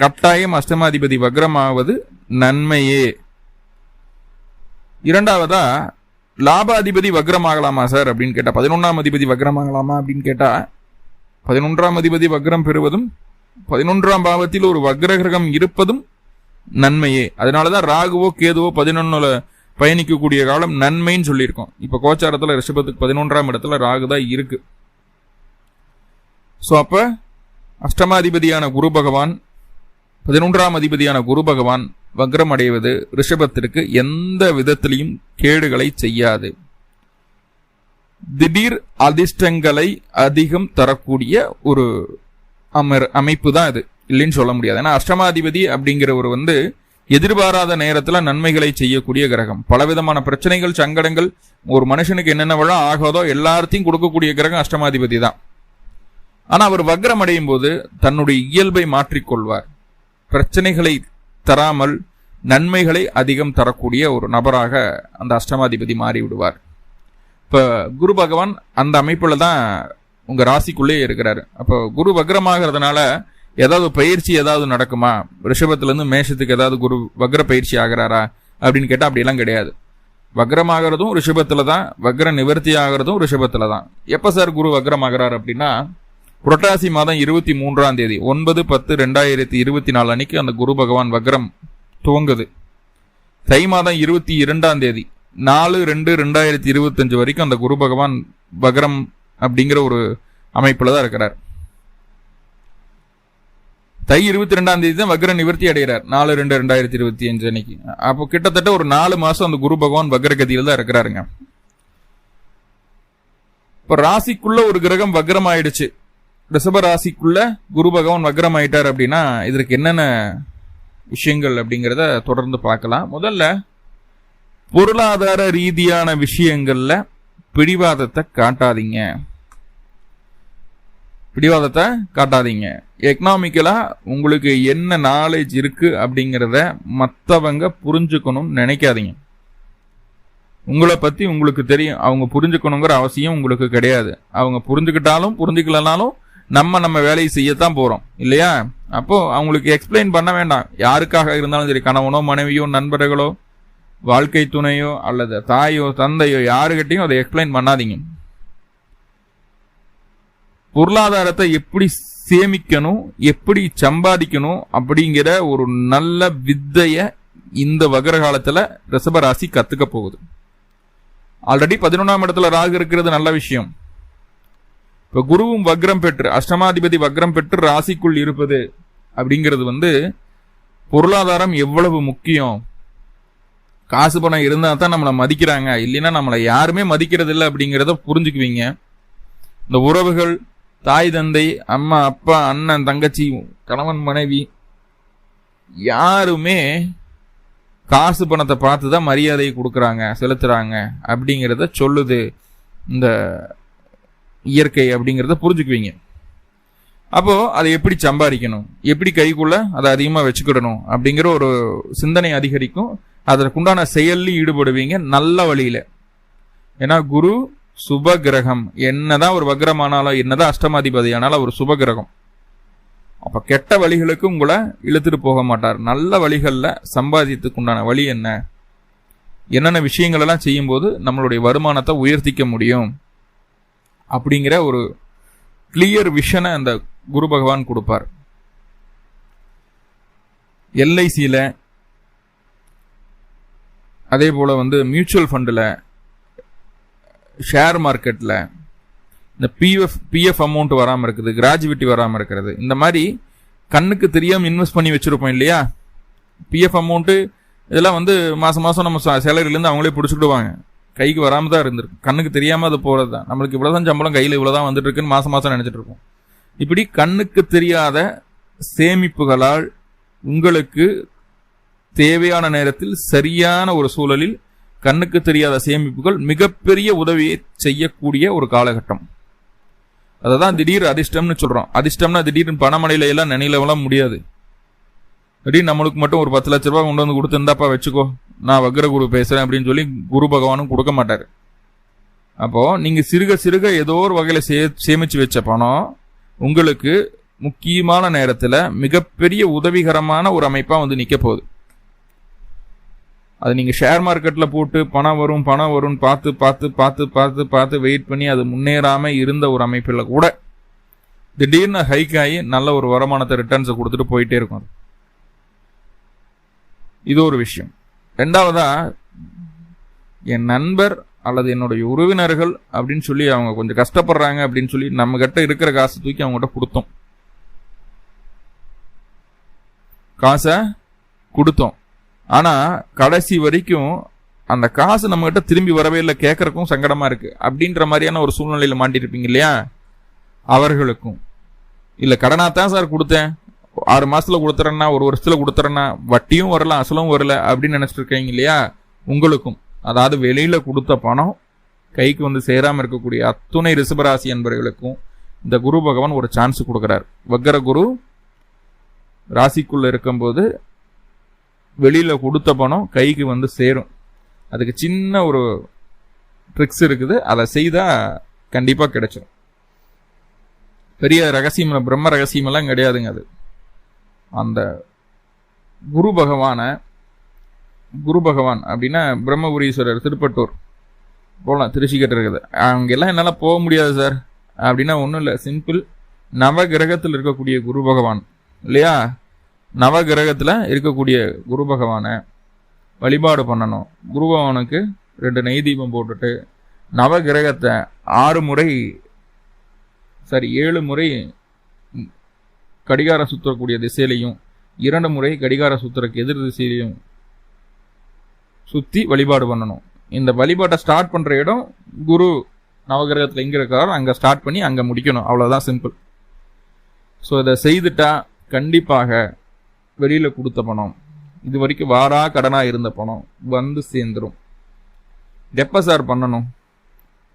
கட்டாயம் அஷ்டமாதிபதி வக்ரமாவது நன்மையே. இரண்டாவதா லாபாதிபதி வக்ரமாகலாமா சார் அப்படின்னு கேட்டா பதினொன்றாம் அதிபதி வக்ரமாகலாமா அப்படின்னு கேட்டா பதினொன்றாம் அதிபதி வக்ரம் பெறுவதும் பதினொன்றாம் பாவத்தில் ஒரு வக்ர கிரகம் இருப்பதும் நன்மையே. அதனாலதான் ராகுவோ கேதுவோ பதினொன்னுல பயணிக்கக்கூடிய காலம் நன்மைன்னு சொல்லியிருக்கோம். இப்ப கோச்சாரத்துல ரிஷபத்துக்கு பதினொன்றாம் இடத்துல ராகு தான் இருக்கு. ஸோ அப்ப அஷ்டமாதிபதியான குரு பகவான் பதினொன்றாம் அதிபதியான குரு பகவான் வக்ரம் அடைவது ரிஷபத்திற்கு எந்த விதத்திலையும் கேடுகளை செய்யாது. திடீர் அதிர்ஷ்டங்களை அதிகம் தரக்கூடிய ஒரு அமர் அமைப்பு தான் இது இல்லைன்னு சொல்ல முடியாது. ஏன்னா அஷ்டமாதிபதி அப்படிங்கிற ஒரு வந்து எதிர்பாராத நேரத்தில் நன்மைகளை செய்யக்கூடிய கிரகம். பலவிதமான பிரச்சனைகள் சங்கடங்கள் ஒரு மனுஷனுக்கு என்னென்னவெல்லாம் ஆகாதோ எல்லாத்தையும் கொடுக்கக்கூடிய கிரகம் அஷ்டமாதிபதி தான். ஆனால் அவர் வக்ரம் அடையும் போது தன்னுடைய இயல்பை மாற்றிக்கொள்வார். பிரச்சனைகளை தராமல் நன்மைகளை அதிகம் தரக்கூடிய ஒரு நபராக அந்த அஷ்டமாதிபதி மாறிவிடுவார். இப்போ குரு பகவான் அந்த அமைப்பில் தான் உங்கள் ராசிக்குள்ளே இருக்கிறாரு. அப்போ குரு வக்ரமாகிறதுனால ஏதாவது பயிற்சி ஏதாவது நடக்குமா? ரிஷபத்துலேருந்து மேஷத்துக்கு ஏதாவது குரு வக்ர பயிற்சி ஆகிறாரா? அப்படின்னு கேட்டால் அப்படிலாம் கிடையாது. வக்ரமாகிறதும் ரிஷபத்தில் தான் வக்ர நிவர்த்தி ஆகிறதும் ரிஷபத்தில் தான். எப்போ சார் குரு வக்ரமாகிறார் அப்படின்னா புரட்டாசி மாதம் இருபத்தி மூன்றாம் தேதி ஒன்பது பத்து ரெண்டாயிரத்தி இருபத்தி நாலு அன்னைக்கு அந்த குரு பகவான் வக்ரம் துவங்குது. தை மாதம் இருபத்தி இரண்டாம் தேதி நாலு ரெண்டு ரெண்டாயிரத்தி இருபத்தஞ்சு வரைக்கும் அந்த குரு பகவான் வக்ரம் அப்படிங்கிற ஒரு அமைப்புல தான் இருக்கிறார். தை இருபத்தி ரெண்டாம் தேதி தான் வக்ர நிவர்த்தி அடைகிறார் நாலு ரெண்டு ரெண்டாயிரத்தி இருபத்தி அஞ்சு அன்னைக்கு. அப்போ கிட்டத்தட்ட ஒரு நாலு மாசம் அந்த குரு பகவான் வக்ரகதியில் தான் இருக்கிறாருங்க. இப்போ ராசிக்குள்ள ஒரு கிரகம் வக்ரம் ஆயிடுச்சு ரிஷப ராசிக்குள்ள குரு பகவான் வக்ரம் ஆயிட்டார் அப்படின்னா இதற்கு என்னென்ன விஷயங்கள் அப்படிங்கிறத தொடர்ந்து பார்க்கலாம். முதல்ல பொருளாதார ரீதியான விஷயங்கள்ல பிடிவாதத்தை காட்டாதீங்க. பிடிவாதத்தை காட்டாதீங்க. எக்கனாமிக்கலாக உங்களுக்கு என்ன நாலேஜ் இருக்குது அப்படிங்கிறத மற்றவங்க புரிஞ்சுக்கணும்னு நினைக்காதீங்க. உங்களை பற்றி உங்களுக்கு தெரியும். அவங்க புரிஞ்சுக்கணுங்கிற அவசியம் உங்களுக்கு கிடையாது. அவங்க புரிஞ்சுக்கிட்டாலும் புரிஞ்சுக்கலனாலும் நம்ம நம்ம வேலையை செய்யத்தான் போறோம். இல்லையா? அப்போ அவங்களுக்கு எக்ஸ்பிளைன் பண்ண வேண்டாம். யாருக்காக இருந்தாலும் சரி கணவனோ மனைவியோ நண்பர்களோ வாழ்க்கை துணையோ அல்லது தாயோ தந்தையோ யாருக்கிட்டையும் அதை எக்ஸ்பிளைன் பண்ணாதீங்க. பொருளாதாரத்தை எப்படி சேமிக்கணும் எப்படி சம்பாதிக்கணும் அப்படிங்கிற ஒரு நல்ல வித்தைய இந்த வகர காலத்துல ரிஷபராசி கத்துக்க போகுது. ஆல்ரெடி பதினொன்றாம் இடத்துல ராகு இருக்கிறது நல்ல விஷயம். இப்ப குருவும் வக்ரம் பெற்று அஷ்டமாதிபதி வக்ரம் பெற்று ராசிக்குள் இருப்பது அப்படிங்கிறது வந்து பொருளாதாரம் எவ்வளவு முக்கியம்? காசு பணம் இருந்தா தான் நம்மளை மதிக்கிறாங்க. இல்லைன்னா நம்மளை யாருமே மதிக்கிறது இல்லை அப்படிங்கிறத புரிஞ்சுக்குவீங்க. இந்த உறவுகள் தாய் தந்தை அம்மா அப்பா அண்ணன் தங்கச்சி கணவன் மனைவி யாருமே காசு பணத்தை பார்த்து தான் மரியாதையை கொடுக்குறாங்க செலுத்துறாங்க அப்படிங்கிறத சொல்லுது இந்த இயற்கை அப்படிங்கிறத புரிஞ்சுக்குவீங்க. அப்போ அதை எப்படி சம்பாதிக்கணும்? எப்படி கைக்குள்ள அதை அதிகமாக வச்சுக்கிடணும்? அப்படிங்கிற ஒரு சிந்தனை அதிகரிக்கும். அதற்குண்டான செயலில் ஈடுபடுவீங்க நல்ல வழியில. ஏன்னா குரு சுப கிரகம். என்னதான் ஒரு வக்ரமானாலும் என்னதான் அஷ்டமாதிபதி ஆனாலும் ஒரு சுப கிரகம். அப்ப கெட்ட வழிகளுக்கு உங்களை இழுத்துட்டு போக மாட்டார். நல்ல வழிகளில் சம்பாதித்துக்கு உண்டான வழி என்ன? என்னென்ன விஷயங்கள் எல்லாம் செய்யும்போது நம்மளுடைய வருமானத்தை உயர்த்திக்க முடியும்? அப்படிங்கிற ஒரு கிளியர் விஷனை அந்த குரு பகவான் கொடுப்பார். எல்ஐசியில் அதே போல் வந்து மியூச்சுவல் ஃபண்டில் ஷேர் மார்க்கெட்டில் இந்த பிஎஃப் பிஎஃப் அமௌண்ட் வராமல் இருக்குது கிராஜுவிட்டி வராமல் இருக்கிறது இந்த மாதிரி கண்ணுக்கு தெரியாமல் இன்வெஸ்ட் பண்ணி வச்சுருப்போம் இல்லையா? பிஎஃப் அமௌண்ட்டு இதெல்லாம் வந்து மாதம் மாதம் நம்ம சேலரிலேருந்து அவங்களே பிடிச்சிக்கிடுவாங்க. கைக்கு வராமல் தான் இருந்திருக்கும் கண்ணுக்கு தெரியாமல் அது போகிறது தான். நம்மளுக்கு இவ்வளோ தான் சம்பளம் கையில் இவ்வளோ தான் வந்துட்டு இருக்குன்னு மாதம் மாதம் நினச்சிட்டு இருக்கோம் இப்படி கண்ணுக்கு தெரியாத சேமிப்புகளால் உங்களுக்கு தேவையான நேரத்தில் சரியான ஒரு சூழலில் கண்ணுக்கு தெரியாத சேமிப்புகள் மிகப்பெரிய உதவியை செய்யக்கூடிய ஒரு காலகட்டம். அதை தான் திடீர் அதிர்ஷ்டம்னு சொல்கிறோம் அதிர்ஷ்டம்னா திடீர்னு பணமழையில எல்லாம் நினைலவெல்லாம் முடியாது. திடீர்னு நம்மளுக்கு மட்டும் ஒரு பத்து லட்ச ரூபா கொண்டு வந்து கொடுத்துருந்தாப்பா வச்சுக்கோ. நான் வக்ர குரு பேசுறேன் அப்படின்னு சொல்லி குரு பகவானும் கொடுக்க மாட்டார். அப்போ நீங்க சிறுக சிறுக ஏதோ ஒரு வகையில சே சேமிச்சு வச்ச பணம் உங்களுக்கு முக்கியமான நேரத்துல மிகப்பெரிய உதவிகரமான ஒரு அமைப்பா வந்து நிக்க போகுது. அது நீங்க ஷேர் மார்க்கெட்ல போட்டு பணம் வரும் பணம் வரும்னு பார்த்து பார்த்து பார்த்து பார்த்து பார்த்து வெயிட் பண்ணி அது முன்னேறாம இருந்த ஒரு அமைப்பில் கூட திடீர்னு ஹைக் ஆகி நல்ல ஒரு வருமானத்தை ரிட்டர்ன்ஸை கொடுத்துட்டு போயிட்டே இருக்கும் இது ஒரு விஷயம். ரெண்டாவதா என் நண்பர் அல்லது என்னுடைய உறவினர்கள் அப்படின்னு சொல்லி அவங்க கொஞ்சம் கஷ்டப்படுறாங்க அப்படின்னு சொல்லி நம்ம கிட்ட இருக்கிற காசை தூக்கி அவங்ககிட்ட கொடுத்தோம். காசை கொடுத்தோம். ஆனா கடைசி வரைக்கும் அந்த காசு நம்ம கிட்ட திரும்பி வரவே இல்லை கேட்கறக்கும் சங்கடமா இருக்கு. அப்படின்ற மாதிரியான ஒரு சூழ்நிலையில மாட்டிருப்பீங்க இல்லையா? அவர்களுக்கும். இல்ல கடனா தான் சார் கொடுத்தேன். ஆறு மாசத்துல கொடுத்துறேன்னா ஒரு வருஷத்துல கொடுத்துறேன்னா வட்டியும் வரல அசலும் வரல அப்படின்னு நினைச்சிட்டு இருக்கீங்க இல்லையா? உங்களுக்கும். அதாவது வெளியில கொடுத்த பணம் கைக்கு வந்து சேராம இருக்கக்கூடிய அத்துணை ரிஷபராசி என்பவர்களுக்கும் இந்த குரு பகவான் ஒரு சான்ஸ் கொடுக்கிறார். வக்கர குரு ராசிக்குள்ள இருக்கும்போது வெளியில கொடுத்த பணம் கைக்கு வந்து சேரும். அதுக்கு சின்ன ஒரு ட்ரிக்ஸ் இருக்குது. அதை செய்தா கண்டிப்பா கிடைச்சிடும் பெரிய ரகசியம் பிரம்ம ரகசியமெல்லாம் கிடையாதுங்க அது. அந்த குரு பகவான குரு பகவான் அப்படின்னா பிரம்மபுரீஸ்வரர் திருப்பட்டூர். போகலாம் திருச்சிக்கிட்ட இருக்குது அங்கெல்லாம் என்னால் போக முடியாது சார். அப்படின்னா ஒன்றும் இல்லை. சிம்பிள் நவ கிரகத்தில் இருக்கக்கூடிய குரு பகவான். இல்லையா? நவ கிரகத்தில் இருக்கக்கூடிய குரு பகவானை வழிபாடு பண்ணணும். குரு பகவானுக்கு ரெண்டு நெய் தீபம் போட்டுட்டு நவ கிரகத்தை ஆறு முறை சாரி ஏழு முறை கடிகார சுற்றக்கூடிய திசையிலையும் இரண்டு முறை கடிகார சுத்துறக்கு எதிர் திசையிலையும் சுற்றி வழிபாடு பண்ணணும். இந்த வழிபாட்டை ஸ்டார்ட் பண்ணுற இடம் குரு நவகிரகத்தில் எங்கே இருக்காரோ அங்கே ஸ்டார்ட் பண்ணி அங்கே முடிக்கணும். அவ்வளோதான் சிம்பிள் ஸோ இதை செய்துட்டா கண்டிப்பாக வெளியில் கொடுத்த பணம். இது வரைக்கும் வாரா கடனாக இருந்த பணம் வந்து சேர்ந்துடும் எப்போ சார் பண்ணணும்.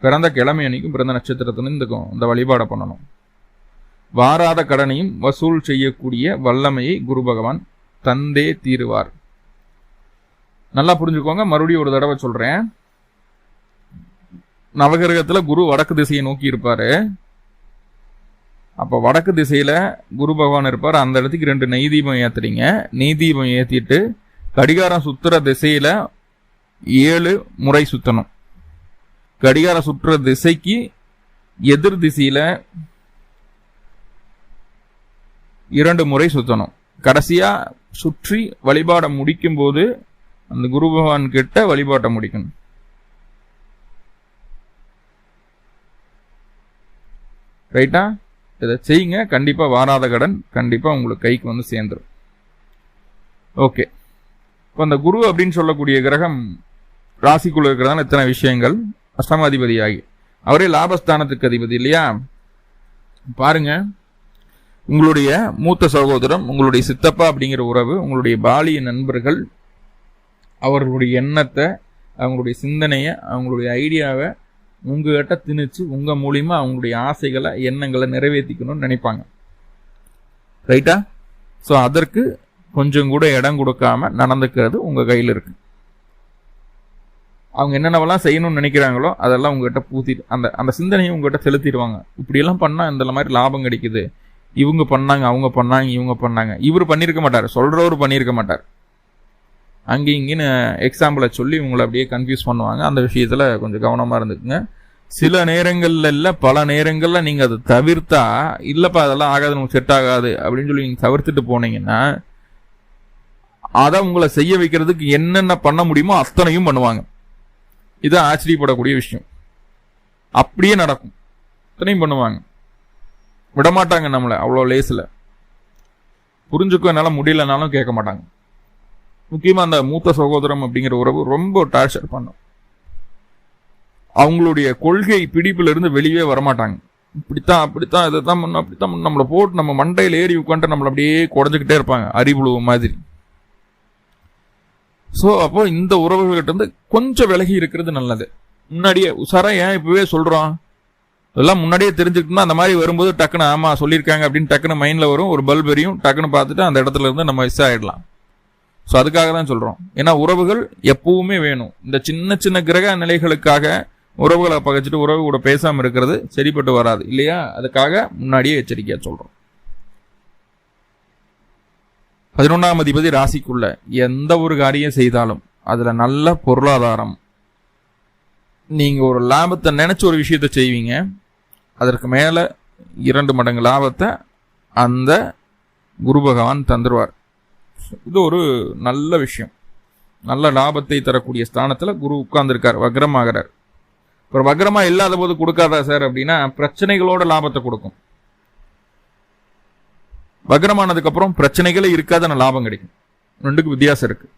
பிறந்த கிழமை அன்னைக்கும் பிறந்த நட்சத்திரத்துலேருந்து இந்த வழிபாடை பண்ணணும். வாராத கடனையும் வசூல் செய்யக்கூடிய வல்லமையை குரு பகவான் தந்தே தீருவார். நல்லா புரிஞ்சுக்கோங்க. மறுபடியும் ஒரு தடவை சொல்றேன். நவகிரகத்துல குரு வடக்கு திசையை நோக்கி இருப்பாரு. அப்போ வடக்கு திசையில குரு பகவான் இருப்பார். அந்த இடத்துக்கு ரெண்டு நெய் தீபம் ஏத்துறீங்க. நெய் தீபம் ஏத்திட்டு கடிகாரம் சுத்துற திசையில ஏழு முறை சுத்தணும். கடிகாரம் சுற்றுற திசைக்கு எதிர் திசையில இரண்டு முறை சுத்தணும். கடைசியாக சுற்றி வழிபாடை முடிக்கும் போது அந்த குரு பகவான் கிட்ட வழிபாட்டை முடிக்கணும். ரைட்டா? இதை செய்யுங்க. கண்டிப்பாக வாராத கடன் கண்டிப்பாக உங்களுக்கு கைக்கு வந்து சேர்ந்துடும் ஓகே. இப்போ அந்த குரு அப்படின்னு சொல்லக்கூடிய கிரகம் ராசிக்குள்ள இருக்கிறதான இத்தனை விஷயங்கள். அஷ்டமாதிபதி ஆகி அவரே லாபஸ்தானத்துக்கு அதிபதி இல்லையா? பாருங்க. உங்களுடைய மூத்த சகோதரம் உங்களுடைய சித்தப்பா அப்படிங்கிற உறவு உங்களுடைய பாலிய நண்பர்கள் அவர்களுடைய எண்ணத்தை அவங்களுடைய சிந்தனையை அவங்களுடைய ஐடியாவை உங்ககிட்ட திணிச்சு உங்கள் மூலிமா அவங்களுடைய ஆசைகளை எண்ணங்களை நிறைவேற்றிக்கணும்னு நினைப்பாங்க. ரைட்டா? ஸோ அதற்கு கொஞ்சம் கூட இடம் கொடுக்காம நடந்துக்கிறது உங்கள் கையில் இருக்கு. அவங்க என்னென்னவெல்லாம் செய்யணும்னு நினைக்கிறாங்களோ அதெல்லாம் உங்ககிட்ட பூத்திட்டு அந்த அந்த சிந்தனையை உங்ககிட்ட செலுத்திடுவாங்க. இப்படியெல்லாம் பண்ணால் இந்த மாதிரி லாபம் கிடைக்குது. இவங்க பண்ணாங்க அவங்க பண்ணாங்க இவங்க பண்ணாங்க. இவர் பண்ணியிருக்க மாட்டார். சொல்கிறவர் பண்ணியிருக்க மாட்டார். அங்கேயும் இங்கேன்னு எக்ஸாம்பிளை சொல்லி உங்களை அப்படியே கன்ஃபியூஸ் பண்ணுவாங்க. அந்த விஷயத்தில் கொஞ்சம் கவனமாக இருந்துக்குங்க. சில நேரங்கள்ல இல்ல பல நேரங்களில் நீங்கள் அதை தவிர்த்தா இல்லைப்பா அதெல்லாம் ஆகாது நமக்கு செட் ஆகாது அப்படின்னு சொல்லி நீங்கள் தவிர்த்துட்டு போனீங்கன்னா அதை உங்களை செய்ய வைக்கிறதுக்கு என்னென்ன பண்ண முடியுமோ அத்தனையும் பண்ணுவாங்க. இது ஆச்சரியப்படக்கூடிய விஷயம். அப்படியே நடக்கும். அத்தனையும் பண்ணுவாங்க. விடமாட்டாங்க நம்மளை அவ்வளோ லேஸில் புரிஞ்சுக்கும் என்னால் முடியலனாலும் கேட்க மாட்டாங்க. முக்கியமாக அந்த மூத்த சகோதரம் அப்படிங்கிற உறவு ரொம்ப டார்ச்சர் பண்ணும். அவங்களுடைய கொள்கை பிடிப்பிலிருந்து வெளியே வரமாட்டாங்க. இப்படித்தான் அப்படித்தான் இதை தான் பண்ணும் அப்படித்தான் நம்மளை போட்டு நம்ம மண்டையில் ஏறி உட்காந்து நம்மளை அப்படியே குறைஞ்சிக்கிட்டே இருப்பாங்க அறிவுழுவு மாதிரி. ஸோ அப்போ இந்த உறவுகள்கிட்ட இருந்து கொஞ்சம் விலகி இருக்கிறது நல்லது. முன்னாடியே உசாரா ஏன் இப்பவே சொல்கிறான் இதெல்லாம் முன்னாடியே தெரிஞ்சுக்கிட்டோம்னா அந்த மாதிரி வரும்போது டக்குன்னு ஆமாம் சொல்லியிருக்காங்க அப்படின்னு டக்குன்னு மைண்டில் வரும். ஒரு பல்ப் எரியும். டக்குன்னு பார்த்துட்டு அந்த இடத்துல இருந்து நம்ம மிஸ் ஆயிடலாம். ஸோ அதுக்காக தான் சொல்கிறோம் ஏன்னா உறவுகள் எப்பவுமே வேணும். இந்த சின்ன சின்ன கிரக நிலைகளுக்காக உறவுகளை பகைச்சிட்டு உறவு கூட பேசாமல் இருக்கிறது சரிப்பட்டு வராது. இல்லையா? அதுக்காக முன்னாடியே எச்சரிக்கையாக சொல்கிறோம் பதினொன்றாம் அதிபதி ராசிக்குள்ள எந்த ஒரு காரியம் செய்தாலும் அதில் நல்ல பொருளாதாரம். நீங்கள் ஒரு லாபத்தை நினச்ச ஒரு விஷயத்த செய்வீங்க. அதற்கு மேலே இரண்டு மடங்கு லாபத்தை அந்த குரு பகவான் தந்துடுவார் இது ஒரு நல்ல விஷயம். நல்ல லாபத்தை தரக்கூடிய ஸ்தானத்தில் குரு உட்கார்ந்துருக்கார் வக்ரமாகிறார். அப்புறம் வக்ரமாக இல்லாத போது கொடுக்காதா சார் அப்படின்னா பிரச்சனைகளோட லாபத்தை கொடுக்கும். வக்ரமானதுக்கப்புறம் பிரச்சனைகளே இருக்காத லாபம் கிடைக்கும். ரெண்டுக்கும் வித்தியாசம் இருக்குது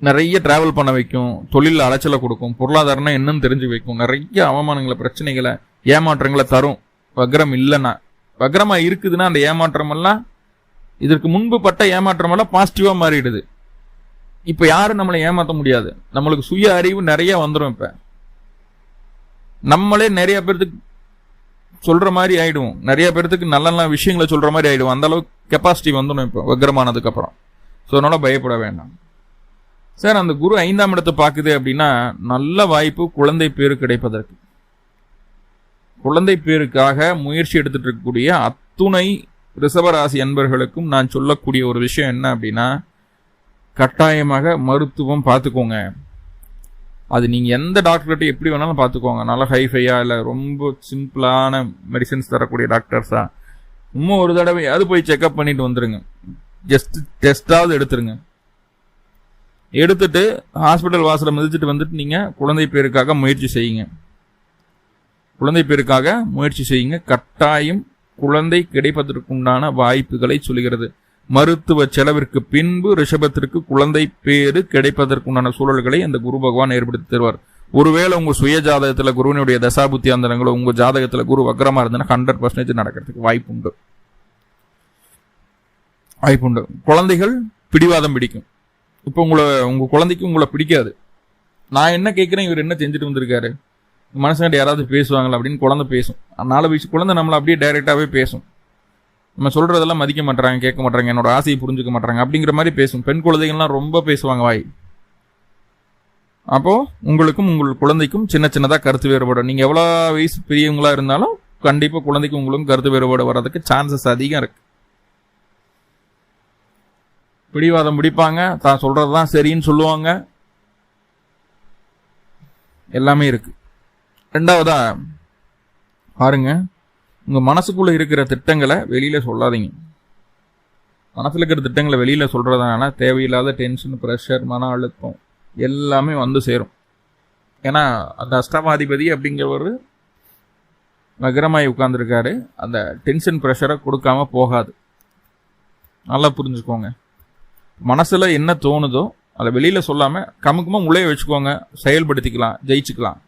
நிறைய டிராவல் பண்ண வைக்கும் தொழில் அலைச்சலை கொடுக்கும் பொருளாதாரம்னா என்னன்னு தெரிஞ்சு வைக்கும். நிறைய அவமானங்களை பிரச்சனைகளை ஏமாற்றங்களை தரும். வக்ரம் இல்லைன்னா வக்ரமா இருக்குதுன்னா அந்த ஏமாற்றம் எல்லாம் இதற்கு முன்பு பட்ட ஏமாற்றம் எல்லாம் பாசிட்டிவா மாறிடுது. இப்ப யாரும் நம்மளை ஏமாற்ற முடியாது. நம்மளுக்கு சுய அறிவு நிறைய வந்துடும் இப்ப. நம்மளே நிறைய பேர்த்துக்கு சொல்ற மாதிரி ஆயிடுவோம். நிறைய பேர்த்துக்கு நல்ல நல்ல விஷயங்களை சொல்ற மாதிரி ஆயிடுவோம். அந்த அளவுக்கு கெப்பாசிட்டி வந்துடும் இப்போ வக்ரமானதுக்கு அப்புறம். ஸோ அதனால பயப்பட வேண்டாம். சார் அந்த குரு ஐந்தாம் இடத்தை பார்க்குது அப்படின்னா நல்ல வாய்ப்பு குழந்தை பேரு கிடைப்பதற்கு. குழந்தை பேருக்காக முயற்சி எடுத்துட்டு இருக்கக்கூடிய அத்துணை ரிசவராசி அன்பர்களுக்கும் நான் சொல்லக்கூடிய ஒரு விஷயம் என்ன அப்படின்னா கட்டாயமாக மருத்துவம் பார்த்துக்கோங்க. அது நீங்கள் எந்த டாக்டர்கிட்ட எப்படி வேணாலும் பார்த்துக்கோங்க. நல்லா ஹைஃபையா இல்லை ரொம்ப சிம்பிளான மெடிசன்ஸ் தரக்கூடிய டாக்டர்ஸா இன்னும் ஒரு தடவை அது போய் செக்அப் பண்ணிட்டு வந்துடுங்க ஜஸ்ட் டெஸ்டாவது எடுத்துருங்க. எடுத்துட்டு ஹாஸ்பிட்டல் வாசலை மிதிச்சுட்டு வந்துட்டு நீங்கள் குழந்தை பேருக்காக முயற்சி செய்யுங்க. குழந்தை பேருக்காக முயற்சி செய்யுங்க. கட்டாயம் குழந்தை கிடைப்பதற்குண்டான வாய்ப்புகளை சொல்கிறது மருத்துவ செலவிற்கு பின்பு ரிஷபத்திற்கு குழந்தை பேரு கிடைப்பதற்குண்டான சூழல்களை அந்த குரு பகவான் ஏற்படுத்தி தருவார். ஒருவேளை உங்கள் சுய ஜாதகத்தில் குருவினுடைய தசாபுத்தி அந்தரங்களோ உங்கள் ஜாதகத்தில் குரு வக்கரமாக இருந்ததுன்னா ஹண்ட்ரட் பர்சன்டேஜ் நடக்கிறதுக்கு வாய்ப்புண்டு. வாய்ப்புண்டு. வாய்ப்பு உண்டு குழந்தைகள் பிடிவாதம் பிடிக்கும். இப்போ உங்களை உங்க குழந்தைக்கு உங்களை பிடிக்காது. நான் என்ன கேட்குறேன் இவர் என்ன செஞ்சுட்டு வந்திருக்காரு? மனசுகிட்ட யாராவது பேசுவாங்களா அப்படின்னு குழந்தை பேசும். நாலு வயசு குழந்தை நம்மளை அப்படியே டைரெக்டாகவே பேசும். நம்ம சொல்கிறதெல்லாம் மதிக்க மாட்டாங்க கேட்க மாட்டாங்க என்னோட ஆசையை புரிஞ்சுக்க மாட்டாங்க அப்படிங்கிற மாதிரி பேசும். பெண் குழந்தைகள்லாம் ரொம்ப பேசுவாங்க வாய். அப்போது உங்களுக்கும் உங்கள் குழந்தைக்கும் சின்ன சின்னதாக கருத்து வேறுபாடு. நீங்கள் எவ்வளோ வயசு பெரியவங்களா இருந்தாலும் கண்டிப்பாக குழந்தைக்கும் உங்களுக்கும் கருத்து வேறுபாடு வர்றதுக்கு சான்சஸ் அதிகம் இருக்குது பிடிவாதம் பிடிப்பாங்க. தான் சொல்றதுதான் சரின்னு சொல்லுவாங்க. எல்லாமே இருக்கு. ரெண்டாவதா பாருங்க. உங்க மனசுக்குள்ள இருக்கிற திட்டங்களை வெளியில சொல்லாதீங்க. மனசுல இருக்கிற திட்டங்களை வெளியில சொல்றதுனால தேவையில்லாத டென்ஷன் ப்ரெஷர் மன அழுத்தம் எல்லாமே வந்து சேரும். ஏன்னா அந்த அஷ்டமாதிபதி அப்படிங்கிறவர் நகரமாய் உட்கார்ந்துருக்காரு. அந்த டென்ஷன் ப்ரெஷரை கொடுக்காம போகாது. நல்லா புரிஞ்சுக்கோங்க. மனசில் என்ன தோணுதோ அதை வெளியில் சொல்லாமல் கமுக்கமாக உள்ளே வச்சுக்கோங்க செயல்படுத்திக்கலாம் ஜெயிச்சுக்கலாம்.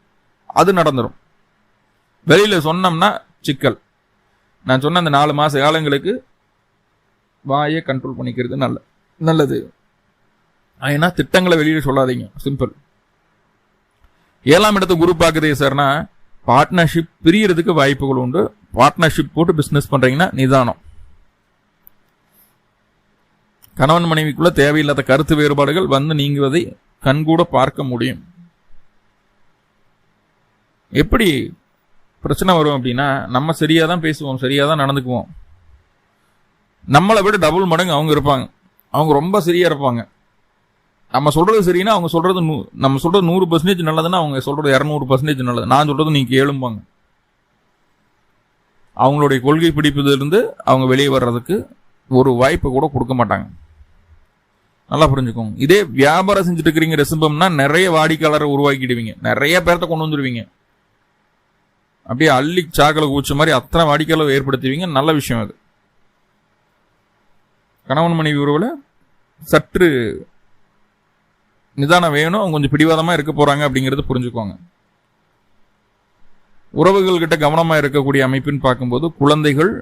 அது நடந்துடும் வெளியில் சொன்னோம்னா சிக்கல். நான் சொன்ன அந்த நாலு மாத காலங்களுக்கு வாயை கண்ட்ரோல் பண்ணிக்கிறது நல்ல நல்லது. ஏன்னா திட்டங்களை வெளியில் சொல்லாதீங்க. சிம்பிள் ஏழாம் இடத்த குரு பார்க்குதே சார்னா பார்ட்னர்ஷிப் பிரியறதுக்கு வாய்ப்புகள் உண்டு. பார்ட்னர்ஷிப் போட்டு பிஸ்னஸ் பண்ணுறீங்கன்னா நிதானம். கணவன் மனைவிக்குள்ள தேவையில்லாத கருத்து வேறுபாடுகள் வந்து நீங்குவதை கண்கூட பார்க்க முடியும். எப்படி பிரச்சனை வரும் அப்படின்னா நம்ம சரியாக தான் பேசுவோம் சரியாக தான் நடந்துக்குவோம். நம்மளை விட டபுள் மடங்கு அவங்க இருப்பாங்க. அவங்க ரொம்ப சரியாக இருப்பாங்க. நம்ம சொல்றது சரின்னா அவங்க சொல்றது நம்ம சொல்றது நூறு பர்சன்டேஜ் நல்லதுன்னா அவங்க சொல்றது இரநூறு பர்சன்டேஜ் நல்லது. நான் சொல்றது நீங்க கேளும்பாங்க. அவங்களுடைய கொள்கை பிடிப்பதிலிருந்து அவங்க வெளியே வர்றதுக்கு ஒரு வாய்ப்பை கூட கொடுக்க மாட்டாங்க. நல்லா புரிஞ்சுக்கோங்க. இதே வியாபாரம் செஞ்சுட்டு இருக்கிறீங்க ரெசிம்பம்னா நிறைய வாடிக்கையாளரை உருவாக்கிடுவீங்க. நிறைய பேர்த்த கொண்டு வந்துருவீங்க அப்படியே அள்ளி சாக்கில் ஊச்ச மாதிரி அத்தனை வாடிக்கையாளர் ஏற்படுத்துவீங்க. நல்ல விஷயம் அது. கணவன் மனைவி உறவில் சற்று நிதானம் வேணும். அவங்க கொஞ்சம் பிடிவாதமாக இருக்க போகிறாங்க அப்படிங்கிறத புரிஞ்சுக்கோங்க. உறவுகள்கிட்ட கவனமாக இருக்கக்கூடிய அமைப்புன்னு பார்க்கும்போது குழந்தைகள்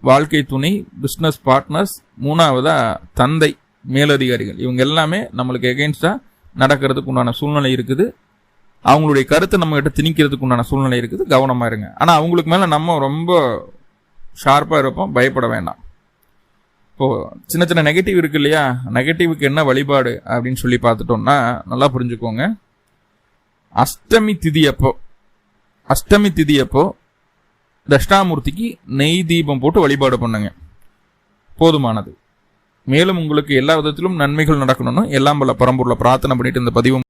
வாழ்க்கை துணை பிஸ்னஸ் பார்ட்னர்ஸ் மூணாவதாக தந்தை. மேலதிகாரிகள். இவங்க எல்லாமே நம்மளுக்கு எகெயின்ஸ்டாக நடக்கிறதுக்கு உண்டான சூழ்நிலை இருக்குது. அவங்களுடைய கருத்தை நம்ம கிட்ட திணிக்கிறதுக்கு உண்டான சூழ்நிலை இருக்குது. கவனமாக இருங்க. ஆனால் அவங்களுக்கு மேலே நம்ம ரொம்ப ஷார்ப்பாக இருப்போம். பயப்பட வேண்டாம். இப்போது சின்ன சின்ன நெகட்டிவ் இருக்கு இல்லையா? நெகட்டிவுக்கு என்ன வழிபாடு அப்படின்னு சொல்லி பார்த்துட்டோம்னா நல்லா புரிஞ்சுக்கோங்க. அஷ்டமி திதி அப்போ அஷ்டமி திதி அப்போ தஷ்டாமூர்த்திக்கு நெய் தீபம் போட்டு வழிபாடு பண்ணுங்க. போதுமானது. மேலும் உங்களுக்கு எல்லா விதத்திலும் நன்மைகள் நடக்கணும்னு எல்லாம் பல பரம்பூரில் பிரார்த்தனை பண்ணிட்டு இந்த பதிவு